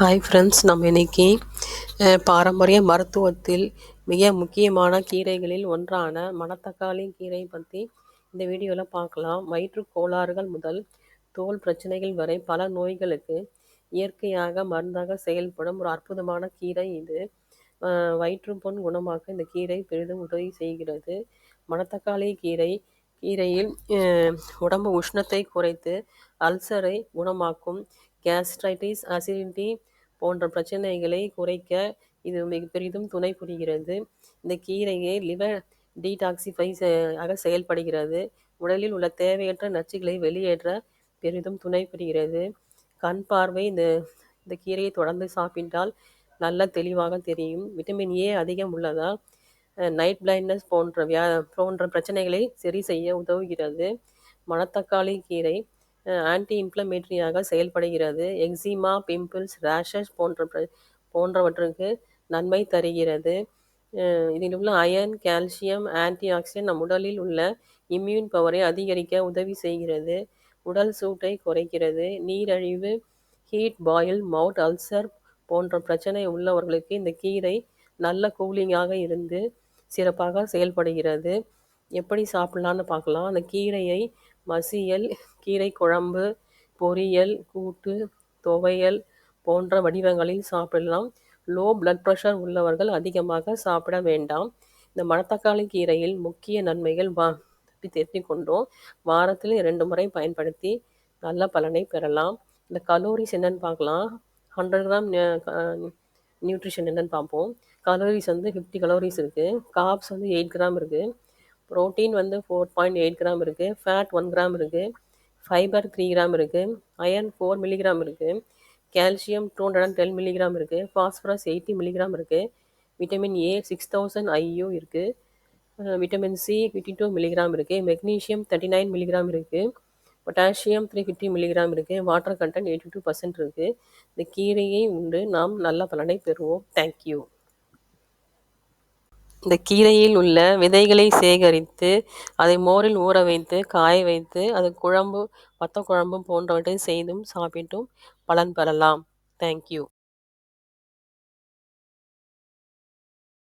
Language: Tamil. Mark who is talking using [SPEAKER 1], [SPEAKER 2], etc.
[SPEAKER 1] ஹாய் ஃப்ரெண்ட்ஸ் நம்ம இன்னைக்கு பாரம்பரிய மருத்துவத்தில் மிக முக்கியமான கீரைகளில் ஒன்றான மணத்தக்காளி கீரை பற்றி இந்த வீடியோவில் பார்க்கலாம். வயிற்றுக் கோளாறுகள் முதல் தோல் பிரச்சனைகள் வரை பல நோய்களுக்கு இயற்கையாக மருந்தாக செயல்படும் ஒரு அற்புதமான கீரை இது. வயிற்று வயிற்றுப்புண் குணமாக்க இந்த கீரை பெரிதும் உதவி செய்கிறது. மணத்தக்காளி கீரை கீரையில் உடம்பு உஷ்ணத்தை குறைத்து அல்சரை குணமாக்கும் கேஸ்ட்ரைட்டிஸ் அசிடிட்டி போன்ற பிரச்சனைகளை குறைக்க இது மிக பெரிதும் துணை புரிகிறது. இந்த கீரையை லிவர் டீடாக்சிஃபை ஆக செயல்படுகிறது. உடலில் உள்ள தேவையற்ற நச்சுகளை வெளியேற்ற பெரிதும் துணை புரிகிறது. கண் பார்வை இந்த இந்த கீரையை தொடர்ந்து சாப்பிட்டால் நல்ல தெளிவாக தெரியும். விட்டமின் ஏ அதிகம் உள்ளதால் நைட் பிளைண்ட்னஸ் போன்ற வியா போன்ற பிரச்சனைகளை சரி செய்ய உதவுகிறது. மணத்தக்காளி கீரை ஆன்டி இன்ஃப்ளமேட்டரியாக செயல்படுகிறது. எக்ஸிமா பிம்பிள்ஸ் ரேஷஸ் போன்ற பிர- போன்றவற்றுக்கு நன்மை தருகிறது. இதில் உள்ள அயன் கால்சியம் ஆன்டி ஆக்சிடென்ட் நம் உடலில் உள்ள இம்யூன் பவரை அதிகரிக்க உதவி செய்கிறது. உடல் சூட்டை குறைக்கிறது. நீரழிவு ஹீட் பாயில் மவுட் அல்சர் போன்ற பிரச்சனை உள்ளவர்களுக்கு இந்த கீரை நல்ல கூலிங்காக இருந்து சிறப்பாக செயல்படுகிறது. எப்படி சாப்பிடலான்னு பார்க்கலாம். அந்த கீரையை மசியல் கீரை குழம்பு பொரியல் கூட்டு துவையல் போன்ற வடிவங்களில் சாப்பிடலாம். லோ பிளட் ப்ரெஷர் உள்ளவர்கள் அதிகமாக சாப்பிட வேண்டாம். இந்த மணத்தக்காளி கீரையில் முக்கிய நன்மைகள் வா தெரிஞ்சு கொண்டோம். வாரத்தில் இரண்டு முறை பயன்படுத்தி நல்ல பலனை பெறலாம். இந்த கலோரிஸ் என்னன்னு பார்க்கலாம். ஹண்ட்ரட் கிராம் நியூட்ரிஷன் என்னென்னு பார்ப்போம். கலோரிஸ் வந்து ஃபிஃப்டி கலோரிஸ் இருக்குது காப்ஸ் வந்து எயிட் கிராம் இருக்குது புரோட்டீன் வந்து ஃபோர் பாயிண்ட் எயிட் கிராம் இருக்குது ஃபேட் ஒன் கிராம் இருக்குது ஃபைபர் த்ரீ கிராம் இருக்குது அயர்ன் ஃபோர் மில்லிகிராம் இருக்குது calcium two hundred and ten milligram இருக்குது ஃபாஸ்பரஸ் எயிட்டி மில்லிகிராம் இருக்குது vitamin A six thousand IU இருக்குது vitamin C fifty two milligram இருக்குது மெக்னீஷியம் தேர்ட்டி நைன் மில்லிகிராம் இருக்குது பொட்டாசியம் த்ரீ ஃபிஃப்டி மில்லிகிராம் இருக்குது water content eighty two percent இருக்குது இந்த கீரையை உண்டு. நாம் நல்ல பலனை பெறுவோம். தேங்க்யூ இந்த கீரையில் உள்ள விதைகளை சேகரித்து அதை மோரில் ஊற வைத்து காய வைத்து அது குழம்பு வத்த குழம்பு போன்றவற்றை செய்தும் சாப்பிட்டும் பலன் பெறலாம். தேங்க்யூ